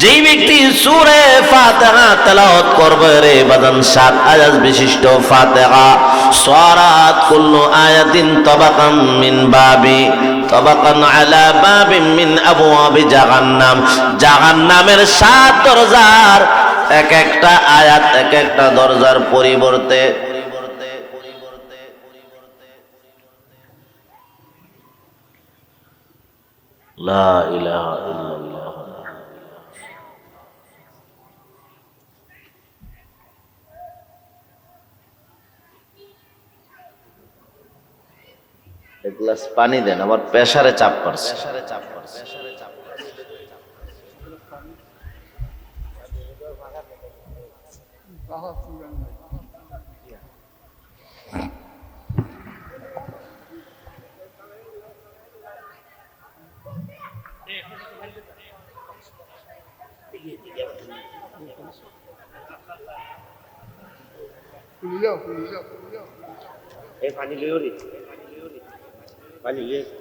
যেই ব্যক্তি সুরে ফাতিহা তেলাওয়াত করবে রে বাদান সাত আয়াত বিশিষ্ট ফাতিহা। আয়াতিন তাবাকাম মিন বাবি, তাবাকান আলা বাবিন মিন আবওয়াবি জাহান্নাম। জাহান্নামের সাত দরজার এক একটা আয়াত, এক একটা দরজার পরিবর্তে। লা ইলাহা ইল্লাল্লাহ। এক গ্লাস পানি দেন আমার প্রেসারে চাপ পড়ছে। পানি লিও রে পানি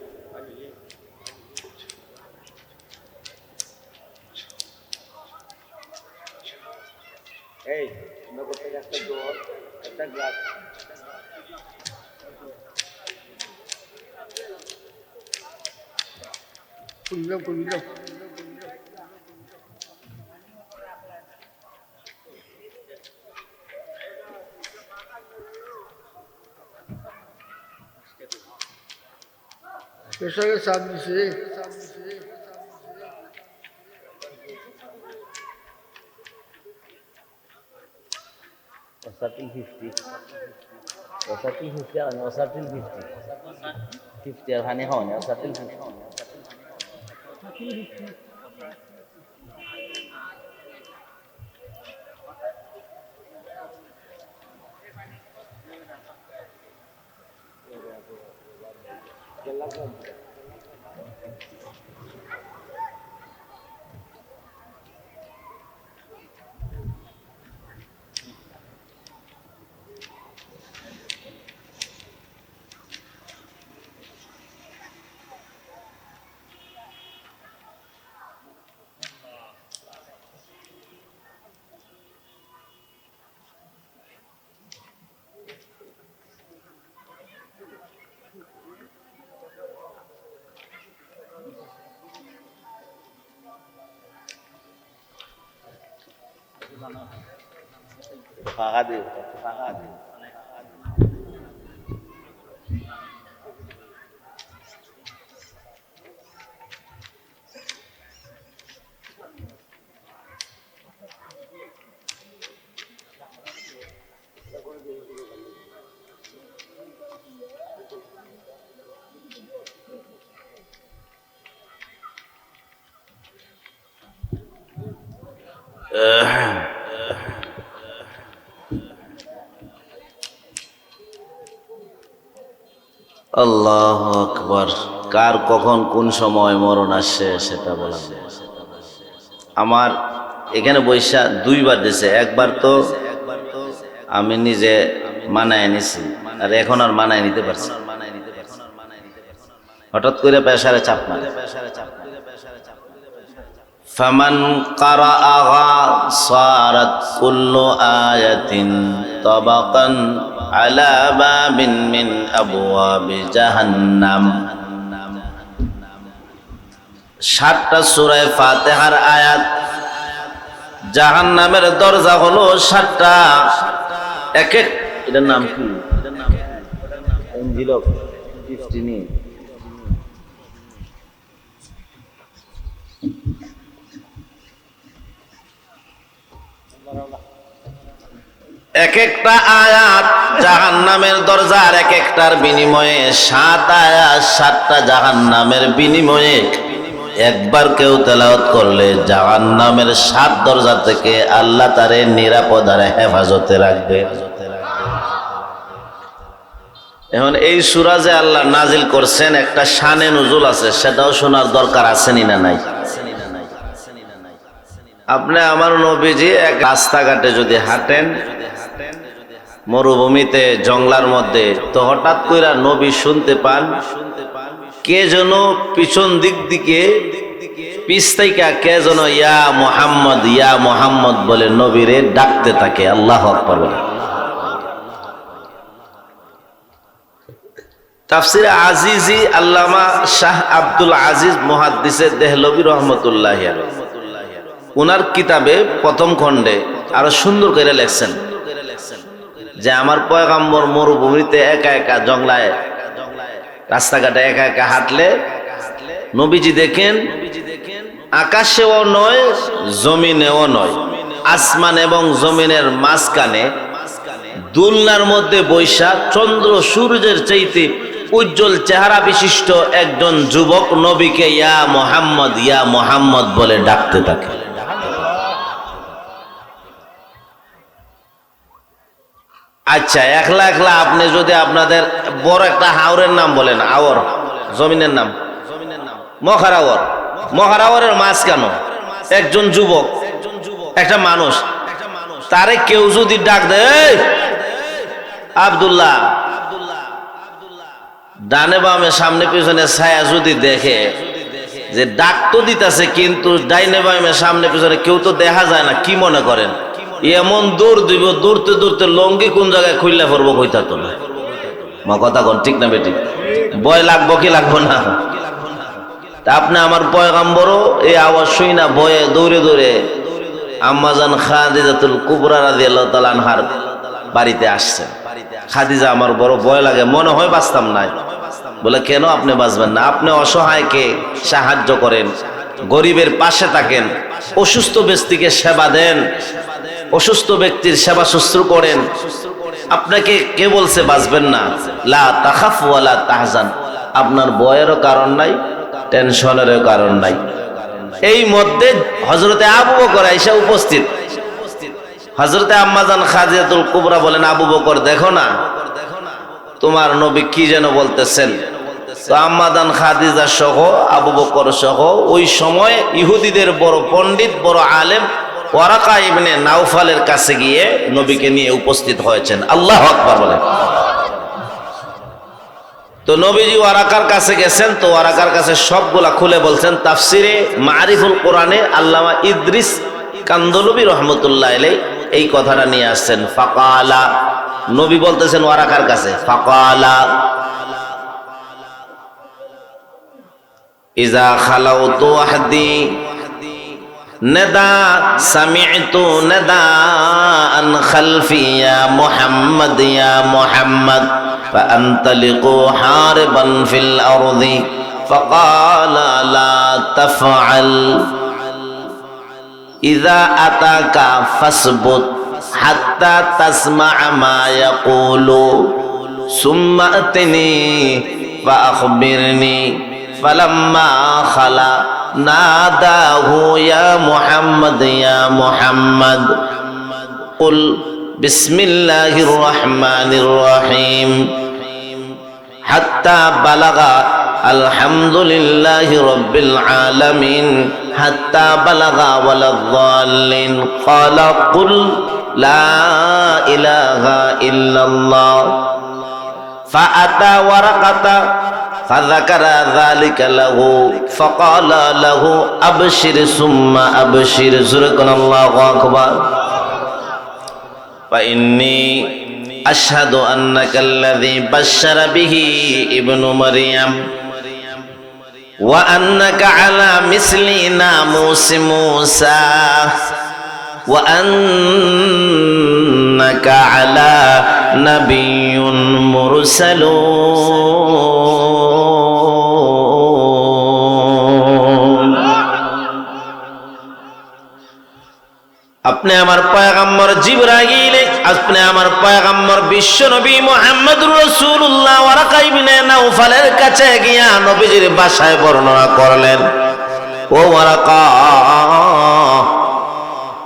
পেশাকে চাপ দিছে Wasatil 50. Wasatil 50 and Wasatil 50. 50 and Honey Honey, Wasatil 50. Wasatil 50. Utafarade, utafarade. আল্লাহ আকবার কার কখন কোন সময় মরণ আসছে সেটা বলা। আমার এখানে বৈশা দুইবার দিছে, একবার তো আমি নিজে মানায় নিছি, আর এখন আর মানায় নিতে পারছি। হঠাৎ করে পেশারে চাপ মারে فمن قرأها صارت كل آية طبقا على باب من أبواب جهنم সাতটা সুরায় ফাতেহার আয়াত জাহান্নামের দরজা হলো সাতটা এক এক এটার নাম কি এক একটা আয়াত জাহান নামের দরজার এক একটার বিনিময়ে, সাত আয়াত, সাতটা জাহান নামের বিনিময়ে। একবার কেউ তেলাওত করলে জাহান নামের সাত দরজা থেকে আল্লাহ তারে নিরাপদ আর হেফাজতে রাখবে। এখন এই সুরা যে আল্লাহ নাজিল করছেন, একটা শানে নজুল আছে, সেটাও শোনার দরকার আছেনি না নাই? আপনি আমার নবীজি এক রাস্তাঘাটে যদি হাঁটেন মরুভূমিতে জংলার মধ্যে। তো হঠাৎ কইরা নবী শুনতে পান, কে যেন পিছন দিক দিকে পিস থেকে কে যেন ইয়া মোহাম্মদ ইয়া মোহাম্মদ বলে নবীরে ডাকতে থাকে। আল্লাহ আকবর তাফসিরে আজিজি আল্লামা শাহ আব্দুল আজিজ মুহাদ্দিসে দেহলবী রহমতুল্লাহ ওনার কিতাবে প্রথম খণ্ডে আরও সুন্দর করে লেখছেন যে আমার পয়গাম্বর মরুভূমিতে একা একা জংলায় রাস্তাঘাটে একা একা হাঁটলে, নবীজি দেখেন, আকাশেও নয়, জমিনেও নয়। আসমান এবং জমিনের মাঝখানে দুলনার মধ্যে বৈশা চন্দ্র, সূর্যের চাইতে উজ্জ্বল চেহারা বিশিষ্ট একজন যুবক নবীকে ইয়া মোহাম্মদ ইয়া মোহাম্মদ বলে ডাকতে থাকে। আচ্ছা একলা একলা আপনি যদি আপনাদের বড় একটা হাওরের নাম বলেন আওর জমিনের নাম। মহারাওয়ার মহারাওয়ারের মাছ কেন? একজন যুবক একটা মানুষ। তারে কেউ যদি ডাক দেয় "এই, আব্দুল্লাহ। ডানে বামে সামনে পিছনে ছায়া যদি দেখে যে ডাক তো দিতেছে কিন্তু ডাইনে বামে সামনে পিছনে কেউ তো দেখা যায় না কি মনে করেন? এমন দূর দিব, দূরতে দূরতে লঙ্গি কোন জায়গায় খুললে পড়ব কইতা তো না মা কথা কন, ঠিক না বেটি? ভয় লাগবো কি লাগবো না? তা আপনি আমার পয়গাম্বরও এই আওয়াজ শুই না, ভয়ে দৌড়ে দৌড়ে আম্মাজান খাদিজাতুল কুবরা রাদিয়াল্লাহু তাআলা আনহার বাড়িতে আসছেন খাদিজা আমার বড় ভয় লাগে, মনে হয় বাঁচতাম নাই। বলে, কেন আপনি বাঁচবেন না? আপনি অসহায়কে সাহায্য করেন, গরিবের পাশে থাকেন, অসুস্থ ব্যক্তিকে সেবা দেন। অসুস্থ ব্যক্তির সেবা শুশ্রূ করেন। আপনাকে কে বলছে বাঁচবেন না? লা তাখাফ ওয়ালা তাহজান। আপনার বয়েরও কারণ নাই, টেনশনেরও কারণ নাই। এই মধ্যে হজরতে আবু বকর এসে উপস্থিত। হজরতে আম্মাজান খাজিয়াতুল কুবরা বলেন, আবু বকর, দেখো না, তোমার নবী কি যেন বলতেছেন? তো আম্মাদান খাদিজা সহ, আবু বকর সহ, ওই সময় ইহুদিদের বড় পণ্ডিত, বড় আলেম ওয়ারাকা ইবনে নাউফালের কাছে গিয়ে নবীকে নিয়ে উপস্থিত হয়েছেন। আল্লাহ আকবার বলেন তো নবীজি ওয়ারাকার কাছে গেছেন, তো ওয়ারাকার কাছে সবগুলা খুলে বলছেন, তাফসিরে মারিফুল কোরআনে আল্লামা ইদ্রিস কান্দলবী রহমতুল্লাহ আলাই এই কথাটা নিয়ে আসছেন। ফাকালা। নবী বলতেছেন ওয়ারাকার কাছে, ফাকালা। ইজা খালাউতু ওয়াহদি ندا سمعت ندا أن خلفي يا محمد يا محمد فأنطلقوا حاربا في الأرض فقال لا تفعل. إذا أتاك فاثبت حتى تسمع ما يقول. ثم أتني فأخبرني فلما خلا ناداه يا محمد يا محمد قل بسم الله الرحمن الرحيم حتى بلغ الحمد لله رب العالمين حتى بلغ ولا الضالين قال قل لا إله إلا الله فأتى ورقة فذكر ذلك له فقال له أبشر ثم أبشر زرقنا الله أكبر فإني أشهد أنك الذي بشر به ابن مريم وأنك على مثل ناموس موسى وأنك على نبي مرسلون আপনি আমার পয়গাম্বর জিবরাইল আপনি আমার পয়গাম্বর বিশ্ব নবী মোহাম্মদ রসুল্লাহ ওয়ারাকা ইবনে নাউফালের কাছে গিয়া নবীজির ভাষায় বর্ণনা করলেন ও ওয়ারাকা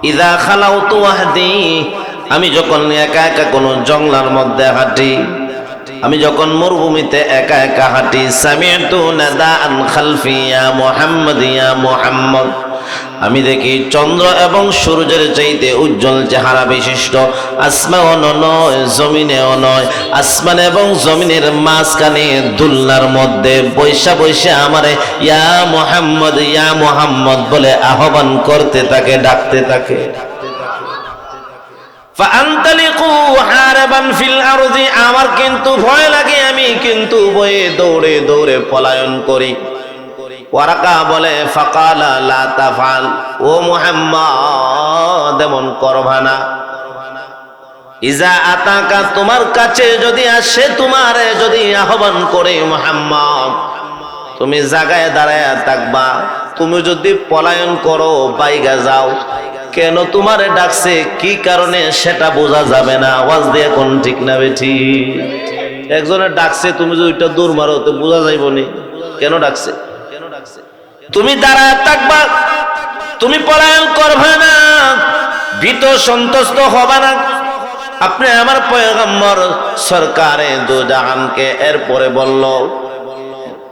ইদা খালাও তো আমি যখন একা একা কোন জঙ্গলার মধ্যে হাঁটি, আমি যখন মরুভূমিতে একা একা হাঁটি সামিয়া তু নাদা আন খালফিয়া মোহাম্মদ, ইয়া মুহাম্মদ। আমি দেখি চন্দ্র এবং সূর্যের চাইতে উজ্জ্বল চেহারা বিশিষ্ট। আসমাও নয়, জমিনেও নয়। আসমান এবং জমিনের মাঝখানে দুলনার মধ্যে বৈশা বৈশে আমারে ইয়া মোহাম্মদ ইয়া মোহাম্মদ বলে আহ্বান করতে তাকে ডাকতে তাকে আমার কিন্তু ভয় লাগে, আমি কিন্তু বয়ে দৌড়ে দৌড়ে পলায়ন করি। ওয়ারাকা বলে, ফাকালা লা তাফাল ও মুহাম্মদ, এমন করবা না। ইজা আতাকা, তোমার কাছে যদি আসে, তোমার যদি আহ্বান করে মুহাম্মদ, তুমি জায়গায় দাঁড়ায় থাকবা। তুমি যদি পলায়ন করো বাইগা যাও। কেন তোমারে ডাকছে? কি কারণে? সেটা বোঝা যাবে না। আওয়াজ দিয়ে কোন ঠিক না বেঠি? একজনের ডাকছে, তুমি যদি ওইটা দূর মারো, তো বোঝা যাইব নি। কেন ডাকছে? তুমি দাঁড়ায় থাকবা তুমি পলায়ন করবে না, ভীত সন্তুষ্ট হবে না। আপনি আমার পয়গম্বর সরকারে দু জাহানকে এরপরে বলল,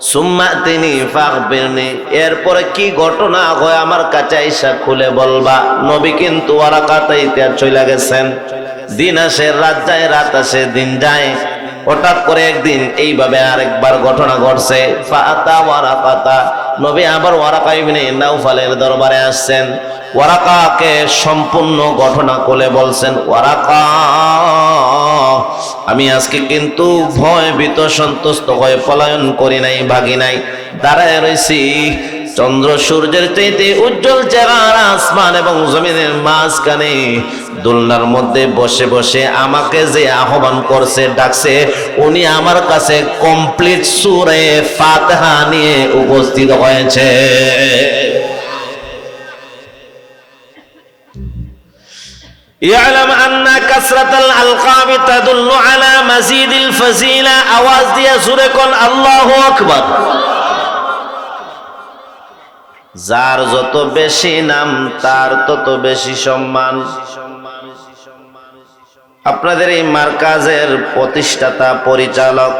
সুম্মা তিনি ফাকবিরনি এরপরে কি ঘটনা হয় আমার কাছে আইসা খুলে বলবা, নবী কিন্তু ওয়ারাকাতাইতে চলে গেছেন। দিন আসে, রাত যায়, রাত আসে, দিন যায়। হঠাৎ করে একদিন এইভাবে আরেকবার ঘটনা ঘটছে। ফাতা ওয়ারাকাতা। নবী আবার ওয়ারাকা ইবনে নাউফালের দরবারে আসছেন। ওয়ারাকাকে সম্পূর্ণ ঘটনা কোলে বলছেন, ওয়ারাকা, আমি আজকে কিন্তু ভয় ভীত সন্তুষ্ট হয়ে পলায়ন করি নাই, ভাগি নাই, দাঁড়ায় রয়েছি চন্দ্র সূর্যের চাইতে উজ্জ্বল চেহার আসমান এবং জমিনের মাঝখানে দোলনার মধ্যে বসে বসে আমাকে যে আহ্বান করছে, ডাকছে, উনি আমার কাছে কমপ্লিট সুরে ফাতহা নিয়ে উপস্থিত হয়েছে। আল্লাহ আকবর। যার যত বেশি নাম তার তত বেশি সম্মান। আপনাদের এই মার্কাজের প্রতিষ্ঠাতা পরিচালক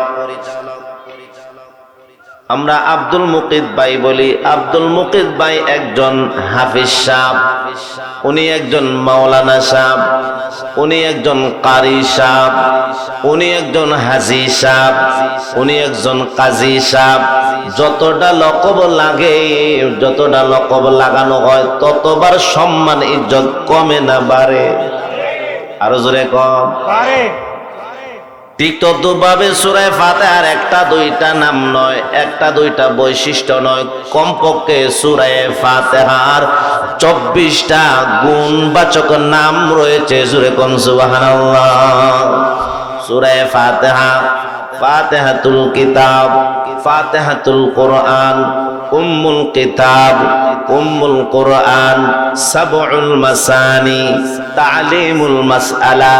আমরা আব্দুল মুকিদ ভাই বলি। আব্দুল মুকিদ ভাই একজন হাফিজ সাহ উনি একজন মাওলানা সাহ উনি একজন কারি সাহ উনি একজন হাজি সাহ উনি একজন কাজী সাহ যতটা লকব লাগে, যতটা লকব লাগানো হয়, ততবার সম্মান ইজ্জত কমে না বাড়ে। আরও জোরে কম। ঠিক তদ্ভাবে সুরায় ফাতেহার একটা, দুইটা নাম নয়, একটা দুইটা বৈশিষ্ট্য নয়। কমপক্ষে সুরায় ফাতেহার চব্বিশটা গুণবাচক নাম রয়েছে সুরে কোন সুবহানাল্লাহ। সুরায় ফাতেহা, ফাতেহাতুল কিতাব, ফাতেহাতুল কোরআন, উম্মুল কিতাব, উম্মুল কোরআন, সাবউল মাসানি, তালিমুল মাসআলা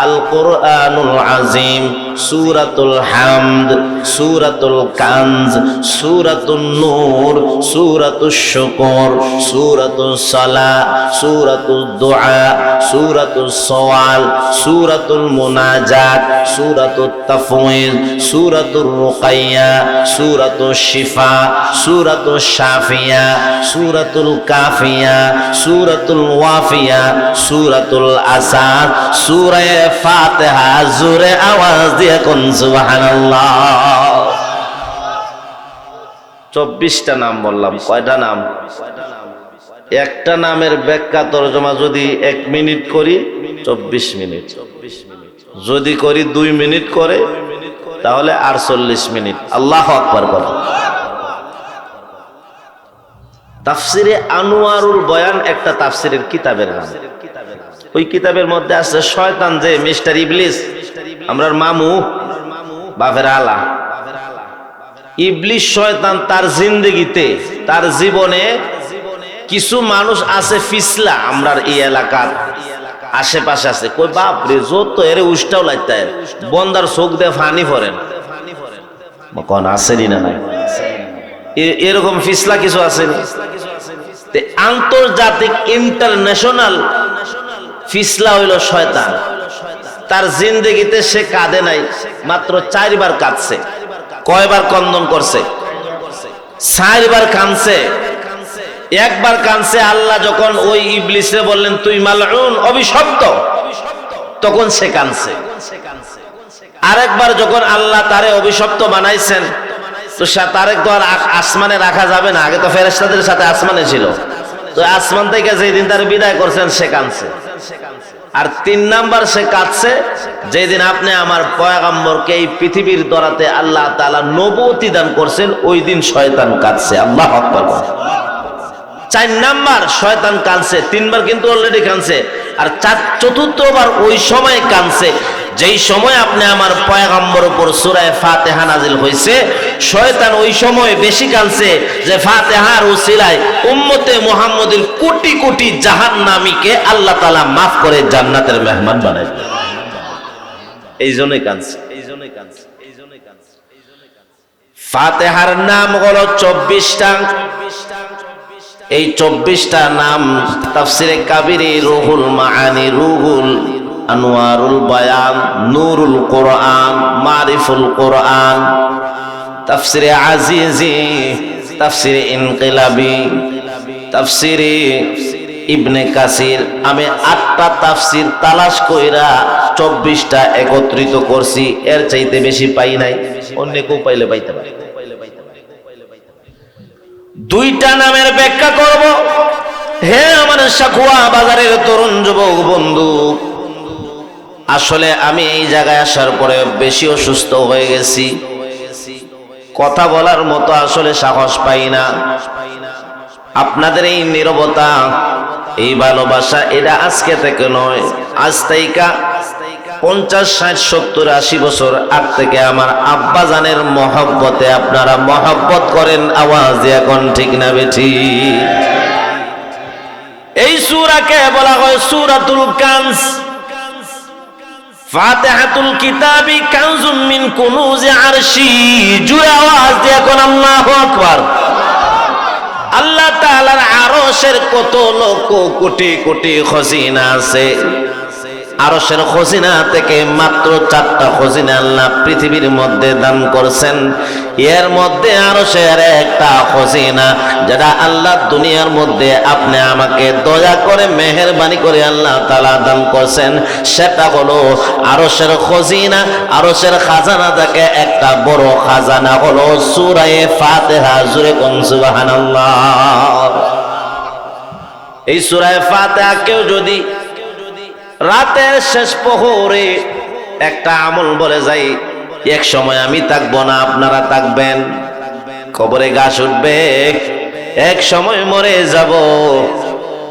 আল কোরআনুল আজিম সূরাতুল হামদ, সূরাতুল কানজ, সূরাতুন নূর, সূরাতুশ শুকর সূরাতুস সালা সূরাতুদ দুআ সূরাতুস সওয়াল, সূরাতুল মুনাজাত, সূরাতুত তাফওয়িজ সূরাতুর রুকাইয়া, সূরাতুশ শিফা, সূরাতুশ শাফিয়া, সূরাতুল কাফিয়া, সূরাতুল ওয়াফিয়া, সূরাতুল আসাদ সূরা ফাতিহা জোরে আওয়াজ দিয়ে চব্বিশটা নাম বললাম, কয়টা নাম? একটা নামের ব্যাখ্যা তর্জমা যদি এক মিনিট করি, চব্বিশ মিনিট। যদি করি দুই মিনিট করে, তাহলে আটচল্লিশ মিনিট। আল্লাহ আকবার করে তাফসিরে আনোয়ারুল বয়ান একটা তাফসিরের কিতাবের নাম। ওই কিতাবের মধ্যে আছে, শয়তান যে মিস্টার ইবলিস আমরার মামু, বাপের আলা। ইবলিশ শয়তান তার জিন্দগিতে, তার জীবনে কিছু মানুষ আছে ফিসলা আমরার এই এলাকার। আশেপাশে আছে। কই বাপ রে যত এরে উষ্টাও লাগতে বন্দার চোখ দিয়ে ফানি ফরেন কোন, আসেনি না নাই? এরকম ফিসলা কিছু তে আন্তর্জাতিক ইন্টারন্যাশনাল ফিসলা হইল শয়তান। তার জিন্দগিতে সে কাঁদে নাই, মাত্র চারবার কাঁদছে। কয়বার কন্দন করছে? চারবার কাঁদছে। একবার কানছে আল্লাহ যখন ওই ইবলিসে বললেন, তুই মালউন, অভিশপ্ত। তখন সে কানছে আরেকবার যখন আল্লাহ তারে অভিশপ্ত বানাইছেন, তো তারেক তো আর আসমানে রাখা যাবে না। আগে তো ফেরেশতাদের সাথে আসমানে ছিল। তো আসমান থেকে যেদিন তার বিদায় করছেন, সে কানছে আর তিন নাম্বার সে কাঁদছে, যেদিন আপনি আমার পয়াগম্বরকে এই পৃথিবীর দরাতে আল্লাহ তালা নবতি দান করছেন, ওই দিন শয়তান কাঁদছে। আল্লাহ চার নাম্বার, শয়তান কাঁদছে। তিনবার কিন্তু অলরেডি কাঁদছে। আর চার, চতুর্থবার ওই সময় কানছে যেই সময় আপনি আমার পয়গাম্বর উপর সুরায় ফাতেহা নাজিল হয়েছে শয়তান ওই সময় বেশি কানছে যে ফাতেহার উসিলায় উম্মতে মুহাম্মদের কোটি কোটি জাহান্নামীকে আল্লাহ তালা মাফ করে জান্নাতের মেহমান বানাই এই জন্যই কানছে এই জন্যই কানছে এই জন্যই কানছে ফাতেহার নাম হলো চব্বিশটা এই চব্বিশটা নাম তাফসিরে কাবিরি রুহুল মাহানি রুহুল আনোয়ারুল বায়ান, নুরুল কোরআন, মারিফুল কোরআন, তাফসিরে আজিজি, তাফসিরে ইনকিলাবি, তাফসিরে ইবনে কাসির। আমি আটটা তাফসির তালাশ কইরা চব্বিশটা একত্রিত করছি, এর চাইতে বেশি পাই নাই, অন্য কেউ পাইলে পাইতে পারে। দুইটা নামের ব্যাখ্যা করব। হে আমার সাকুয়া বাজারের তরুণ যুবক বন্ধু আসলে আমি এই জায়গায় আসার পরে বেশি অসুস্থ হয়ে গেছি। কথা বলার মতো আসলে সাহস পাই না। আপনাদের এই নীরবতা, এই ভালোবাসা, এটা আজকে থেকে নয়, আজ তাইকা পঞ্চাশ, ষাট, সত্তর, আশি বছর আগ থেকে আমার আব্বা জানের মহব্বতে আপনারা মহব্বত করেন, আওয়াজ এখন ঠিক না বেঠি। এই সুরাকে বলা হয় সুরাতুল কানস। ফাতিহাতুল কিতাবি কানজুম মিন কুনুজি আরশি। জুড়ে আওয়াজ দিয়ে কোন আল্লাহু আকবার। আল্লাহ তাআলার আরশের কত লক্ষ কোটি কোটি খজিনা আছে। আরশের খজিনা থেকে মাত্র চারটা খজিনা আল্লাহ পৃথিবীর মধ্যে দান করছেন। এর মধ্যে আরশের একটা খজিনা, যেটা আল্লাহ দুনিয়ার মধ্যে আপনি আমাকে দয়া করে, মেহেরবানি করে আল্লাহ তাআলা দান করছেন। সেটা হলো আরশের খজিনা। আরশের খাজানা থেকে একটা বড় খাজানা হলো সূরায়ে ফাতিহা, জুরে কোন সুবহানাল্লাহ। এই সূরায়ে ফাতিহা কেউ যদি রাতের শেষ প্রহরে একটা আমল বলে যাই, এক সময় আমি থাকব না, আপনারা থাকবেন। কবরে গাছ উঠবে এক সময় মরে যাব।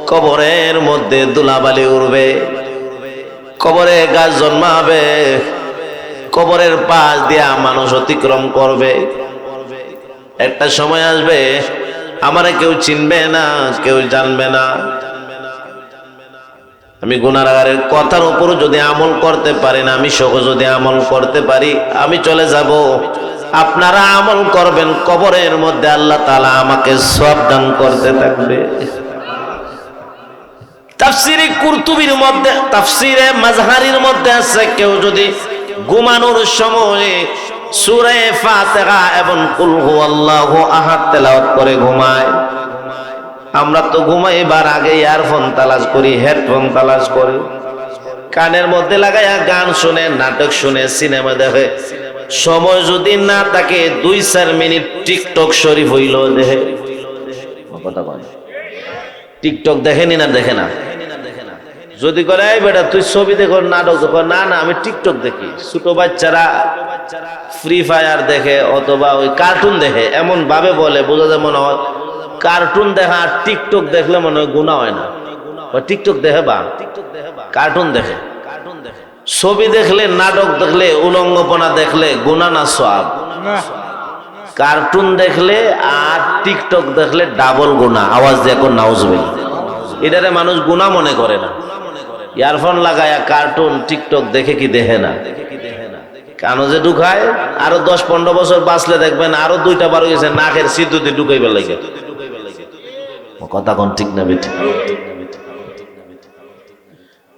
কবরের মধ্যে দুলাবালি উড়বে। কবরে গাছ জন্মাবে, কবরের পাশ দিয়া মানুষ অতিক্রম করবে। একটা সময় আসবে, আমারে কেউ চিনবে না, কেউ জানবে না। আমি গুনারাগারের কথার উপর যদি আমল করতে পারি না, আমি সহ যদি আমল করতে পারি, আমি চলে যাব। আপনারা আমল করবেন কবরের মধ্যে, আল্লাহ তালা আমাকে সব দান করতে থাকবে। তাফসিরে কুরতুবির মধ্যে, তাফসিরে মাজহারির মধ্যে আছে, কেউ যদি ঘুমানোর সময়ে সূরা ফাতিহা এবং কুল হুয়াল্লাহু আহাদ তেলাওয়াত করে ঘুমায় আমরা তো ঘুমাইবার আগে ইয়ারফোন তালাশ করি, হেডফোন তালাশ করি। কানের মধ্যে লাগাইয়া গান শুনে, নাটক শুনে, সিনেমা দেখে। সময় যদি না থাকে, দুই চার মিনিট টিকটক শরীফ হইল দেখে। কথা টিকটক দেখেনি না, দেখে না। যদি করে এই বেটা, তুই ছবি দেখো, নাটক দেখো। না না, আমি টিকটক দেখি। ছোট বাচ্চারা ফ্রি ফায়ার দেখে, অথবা ওই কার্টুন দেখে এমন ভাবে বলে, বোঝা যায় মনে হয় কার্টুন দেখা আর টিকটক দেখলে মনে হয় গুণা হয় না। টিকটক দেখে বা? কার্টুন দেখে। কার্টুন দেখে ছবি দেখলে, নাটক দেখলে, উলঙ্গপনা দেখলে গুণা না সব কার্টুন দেখলে আর টিকটক দেখলে ডাবল গুণা আওয়াজ দিয়ে এখন নাউজবিল এটারে মানুষ গুণা মনে করে না। ইয়ারফোন লাগায়া কার্টুন, টিকটক দেখে কি দেখে না? কানো যে ঢুকায়? আরও দশ পনেরো বছর বাঁচলে দেখবেন আরও দুইটা বার গেছে নাকের সিদ্ধুতে ঢুকাইবার লাগে। কথা কোন ঠিক না বেঠিক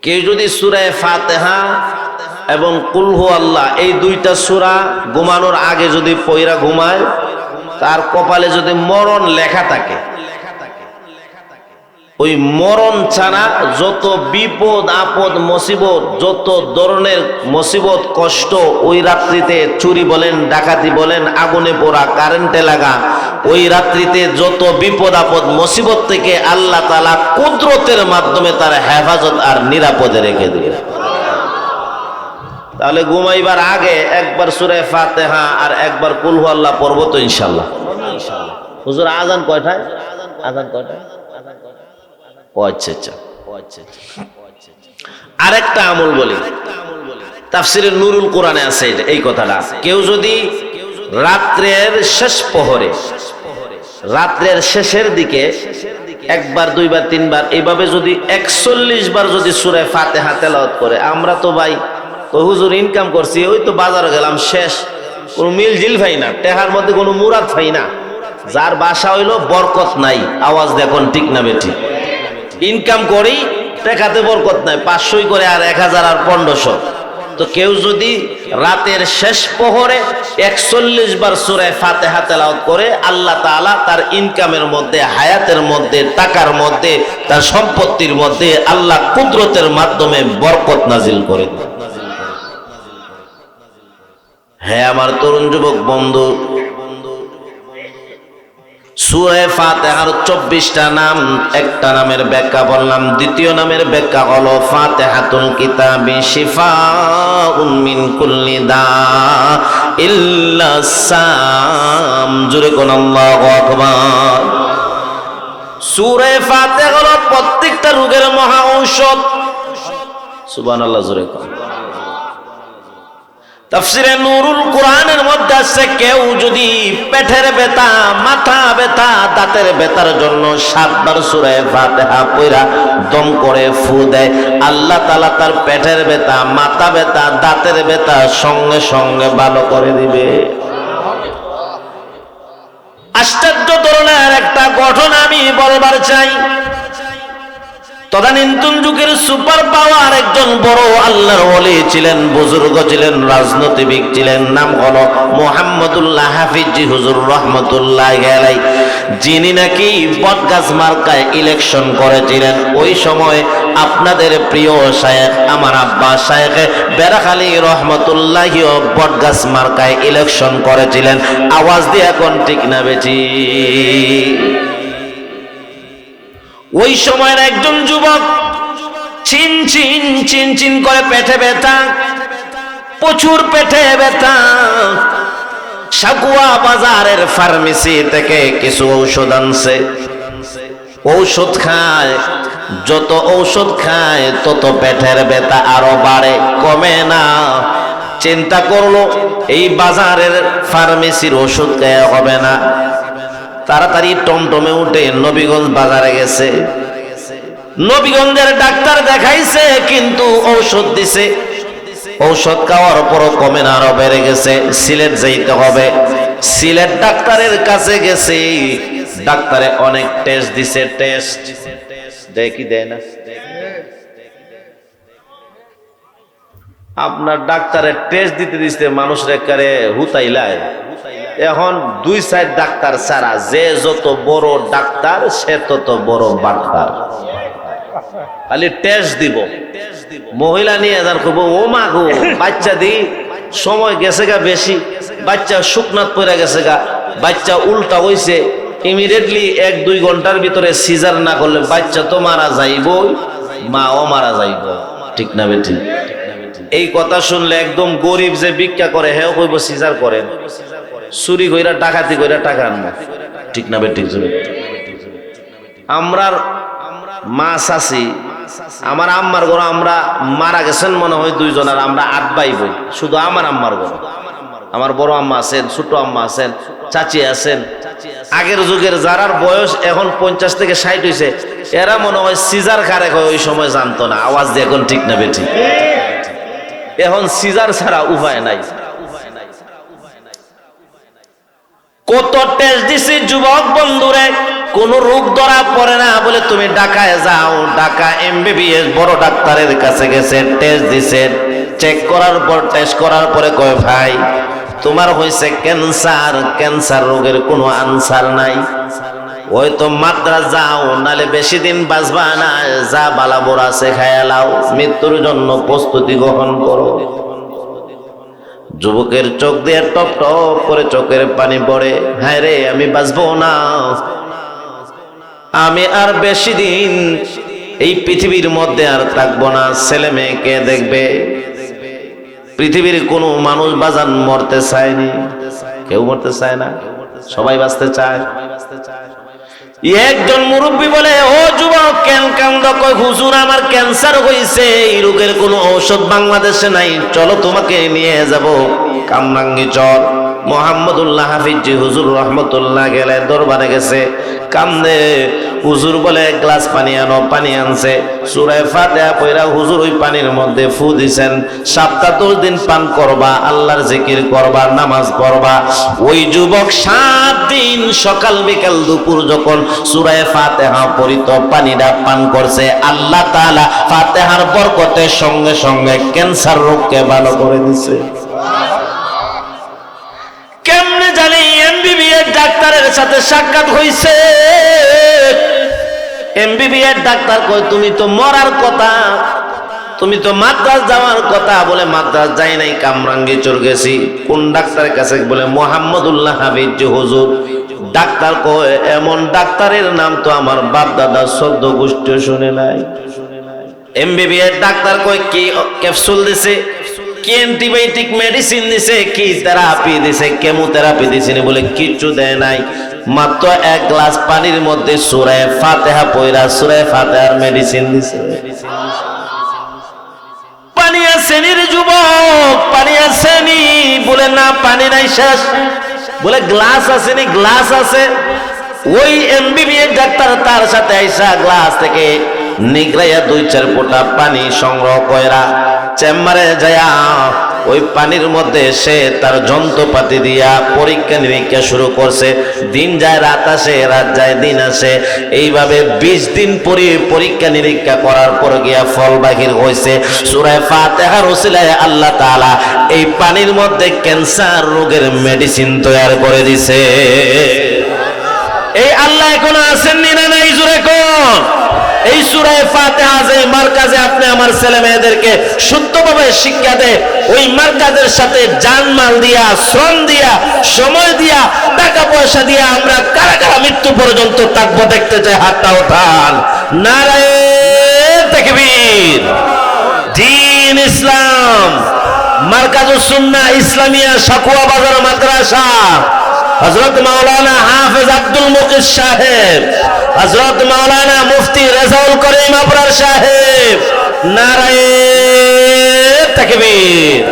কেউ যদি সুরায় ফাতেহা এবং কুলহু আল্লাহ এই দুইটা সুরা ঘুমানোর আগে যদি পয়রা ঘুমায়, তার কপালে যদি মরণ লেখা থাকে ওই মরণ ছাড়া যত বিপদ, আপদ, মুসিবত, যত ধরনের মুসিবত, কষ্ট ওই রাত্রিতে চুরি বলেন, ডাকাতি বলেন, আগুনে পোড়া, কারেন্টে লাগা, ওই রাত্রিতে যত বিপদ, আপদ, মুসিবত থেকে আল্লাহ তালা কুদরতের মাধ্যমে তার হেফাজত আর নিরাপদে রেখে দিবে তাহলে ঘুমাইবার আগে একবার সুরে ফাতেহা আর একবার কুলহু আল্লাহ পড়ব তো ইনশাল্লাহ হুজুর, আজান কয়টায়? আজান কয়টায়? ও আচ্ছা আচ্ছা। ও আচ্ছা আচ্ছা আরেকটা আমল বলি। তাফসিরে নুরুল কোরআনে আছে এই কথাটা। কেউ যদি রাত্রের শেষ প্রহরে রাত্রের শেষের দিকে একবার, দুইবার, তিনবার এইভাবে যদি একচল্লিশ বার যদি সুরে ফাতে হাতে করে, আমরা তো ভাই হুজুর ইনকাম করছি, ওই তো বাজারে গেলাম, শেষ। কোনো মিল জিল ভাই না, টেহার মধ্যে কোনো মুরাদ ভাই না। যার বাসা হইল বরকত নাই, আওয়াজ দেখুন ঠিক না বেঠি। ইনকাম করি, টেকাতে বরকত নাই, পাঁচশোই করে আর এক হাজার আর পনেরোশো। তো কেউ যদি রাতের শেষ প্রহরে একচল্লিশ বার সুরে ফাতে হাতে করে, আল্লাহ তাআলা তার ইনকামের মধ্যে, হায়াতের মধ্যে, টাকার মধ্যে, তার সম্পত্তির মধ্যে আল্লাহ কুদরতের মাধ্যমে বরকত নাজিল করে হ্যাঁ আমার তরুণ যুবক বন্ধু সুরে ফাতেহার চব্বিশটা নাম, একটা নামের ব্যাখ্যা বললাম, দ্বিতীয় নামের ব্যাখ্যা হলো, ফাতেহাতুল কিতাবি শিফা মিন কুল্লি দা ইল্লা সাম। জুরে কোন আল্লাহু আকবার। সুরে ফাতেহা হলো প্রত্যেকটা রোগের মহা ঔষধ। সুবহানাল্লাহ, জুরে কোন। তাফসিরে নুরুল কোরআনের মধ্যে আছে, কেউ যদি পেটের ব্যথা, মাথা ব্যথা, দাঁতের ব্যথার জন্য সাতবার সুরে ফাতিহা পইরা দম করে ফু দেয়। আল্লাহ তালা তার পেটের ব্যথা, মাথা ব্যথা, দাঁতের ব্যথা সঙ্গে সঙ্গে ভালো করে দিবে। আশ্চর্য ধরনের একটা গঠন আমি বলবার চাই। তদানীন্তন যুগের সুপার পাওয়ার একজন বড় আল্লাহর ওলি ছিলেন, বুজুর্গ ছিলেন, রাজনীতিবিদ ছিলেন, নাম হলো মোহাম্মদুল্লাহ হাফিজি হুজুর রহমতুল্লাহ গেলাই যিনি নাকি বটগাছ মার্কায় ইলেকশন করেছিলেন। ওই সময় আপনাদের প্রিয় শায়েখ, আমার আব্বা শায়েখ বেড়াখালী রহমতুল্লাহিও বটগাছ মার্কায় ইলেকশন করেছিলেন। আওয়াজ দিয়ে এখন ঠিক না বেছি ওই সময়ের একজন যুবক চিন চিন চিন চিন করে পেটে ব্যথা, প্রচুর পেটে ব্যথা। সাগুয়া বাজারের ফার্মেসি থেকে কিছু ঔষধ আনছে। ঔষধ খায়, যত ঔষধ খায়, তত পেটের ব্যথা আরও বাড়ে, কমে না। চিন্তা করল, এই বাজারের ফার্মেসির ওষুধ খায় হবে না। তাড়াতাড়ি টমটমে উঠে নবীগঞ্জ বাজারে গেছে। নবীগঞ্জের ডাক্তার দেখাইছে, কিন্তু ঔষধ দিছে। ঔষধ খাওয়ার পরও কমে না আরও বেড়ে গেছে। সিলেট যাইতে হবে। সিলেট ডাক্তারের কাছে গেছে। ডাক্তারে অনেক টেস্ট দিছে টেস্ট কি দেয় না? আপনার ডাক্তারের টেস্ট দিতে দিতে মানুষ রেকারে হুতাইলায়। এখন দুই সাইড ডাক্তার ছাড়া যে যত বড় ডাক্তার, সে তত বড় বাটপার। খালি টেস্ট দিব। মহিলা নিয়ে যান করব ও মা গো, বাচ্চা দি, সময় গেছে গা বেশি, বাচ্চা শুকনাথ পড়ে গেছে গা, বাচ্চা উল্টা হইছে। ইমিডিয়েটলি এক দুই ঘণ্টার ভিতরে সিজার না করলে বাচ্চা তো মারা যাইব মাও মারা যাইব। ঠিক না বেটি? এই কথা শুনলে একদম গরিব যে ভিক্ষা করে, হেও কইব সিজার করেন চুরি কইরা ডাকাতি কইরা টাকা আনব। ঠিক না বেটি জোরে আমরার মা চাচি, আমার আম্মার ঘর আমরা মারা গেছেন মনে হয় দুইজন, আর আমরা আট ভাই বই শুধু আমার আম্মার ঘর। আমার বড় আম্মা আছেন, ছোট আম্মা আছেন, চাচি আছেন। আগের যুগের যারার বয়স এখন পঞ্চাশ থেকে ষাট হয়েছে এরা মনে হয় সিজার কারে হয়, ওই সময় জানতো না। আওয়াজ দিয়ে এখন ঠিক না বেঠি এখন সিজার ছাড়া উপায় নাই। কত টেস্ট দিছি যুবক বন্ধুরে, কোন রোগ ধরা পড়ে না বলে তুমি ঢাকায় যাও, ঢাকা এমবিবিএস বড় ডাক্তারের কাছে গেছে টেস্ট দিছে। চেক করার পর টেস্ট করার পরে কয়, ভাই, তোমার হয়েছে ক্যান্সার ক্যান্সার রোগের কোনো আনসার নাই। ওই তো মাদ্রাস যাও, নালে বেশি দিন বাঁচবা না। যা বালাবোর আছে খায়ালাও মৃত্যুর জন্য প্রস্তুতি গ্রহণ করো। যুবকের চোখ দিয়ে টপ টপ করে চোখের পানি পড়ে হ্যাঁ রে, আমি বাঁচবো না। আমি আর বেশি দিন এই পৃথিবীর মধ্যে আর থাকব না। ছেলে মেয়েকে দেখবে? পৃথিবীর কোনো মানুষ বাজান মরতে চায়নি। কেউ মরতে চায় না? সবাই বাঁচতে চায়? একজন মুরব্বী বলে, ও যুবক, কেন কান্দ? কয় হুজুর, আমার ক্যান্সার হইছে, এই রোগের কোনো ঔষধ বাংলাদেশে নাই। চলো তোমাকে নিয়ে যাব কামরাঙ্গি চর। মোহাম্মদুল্লাহ হাফিজ হুজুর রহমতুল্লাহ গেলে দরবারে গেছে। কান্দে। হুজুর বলে, এক গ্লাস পানি আনো, পানি আনছে। সুরায় ফাতেহা পয়রা হুজুর ওই পানির মধ্যে ফু দিছেন। সপ্তাহ দশ দিন পান করবা, আল্লাহর জিকির করবা, নামাজ পড়বা। ওই যুবক সাত দিন সকাল বিকাল দুপুর যখন সুরায় ফাতেহা পরিত পানিটা পান করছে, আল্লাহ তাআলা ফাতেহার বরকতে সঙ্গে সঙ্গে ক্যান্সার রোগকে ভালো করে দিছে। কেমনে জানি এমবিবিএস ডাক্তারের সাথে সাক্ষাৎ হইছে। এমবিবিএস ডাক্তার কই তুমি তো মরার কথা, তুমি তো মাদ্রাস যাওয়ার কথা। বলে, মাদ্রাস যাই নাই, কামরাঙ্গি চল গেছি। কোন ডাক্তারের কাছে বলে, মোহাম্মদুল্লাহ হাবিজ যে হুজুর। ডাক্তার কয়, এমন ডাক্তারের নাম তো আমার বাপ দাদা সদ্য গোষ্ঠী শুনে নাই। এমবিবিএস ডাক্তার কয়, কি ক্যাপসুল দিছে? কি অ্যান্টিবায়োটিক মেডিসিন দিছে, কি থেরাপি দিছে, কেমোথেরাপি দিছে বলে কিচ্ছু দেয় নাই। মাত্র এক গ্লাস পানির মধ্যে সুরায় ফাতেহা পয়রা সুরায় ফাতেহার মেডিসিন দিছে। পানি আসেনি রে যুবক, পানি আসেনি বলে, না, পানি নাই, শেষ। বলে, গ্লাস আসেনি গ্লাস আছে। ওই এমবিবিএস ডাক্তার তার সাথে আইসা গ্লাস থেকে নিগড়াইয়া দুই চার ফোঁটা পানি সংগ্রহ কইরা চেম্বারে যায়া ওই পানির মধ্যে সে তার যন্ত্রপাতি দিয়া পরীক্ষা নিরীক্ষা শুরু করছে। দিন যায়, রাত আসে, রাত যায়, দিন আসে। এইভাবে বিশ দিন পরে পরীক্ষা নিরীক্ষা করার পর গিয়া ফল বাহির হয়েছে সুরায় ফাতেহার ওসিলায় আল্লাহ তাআলা এই পানির মধ্যে ক্যান্সার রোগের মেডিসিন তৈরি করে দিছে। এই আল্লাহ এখনও আসেননি না এই সুরায় ফাতেহা যে মার্কাজে আপনি আমার ছেলে মেয়েদেরকে শুদ্ধভাবে শিক্ষা দেয় ওই মার্কাজের সাথে জানমাল দিয়া, শ্রম দিয়া, সময় দিয়া টাকা পয়সা দিয়া আমরা কারা কারা মৃত্যু পর্যন্ত থাকব দেখতে চাই, হাতটা ওঠান। নারায় তাকবীর। দিন ইসলাম, মার্কাজুস সুন্নাহ ইসলামিয়া সাকুয়া বাজার মাদ্রাসা হজরত মাওলানা হাফেজ আব্দুল মুকিস সাহেব হজরত মাওলানা মুফতি রেজাউল করিম আবরার সাহেব, নারায়ে তাকবীর।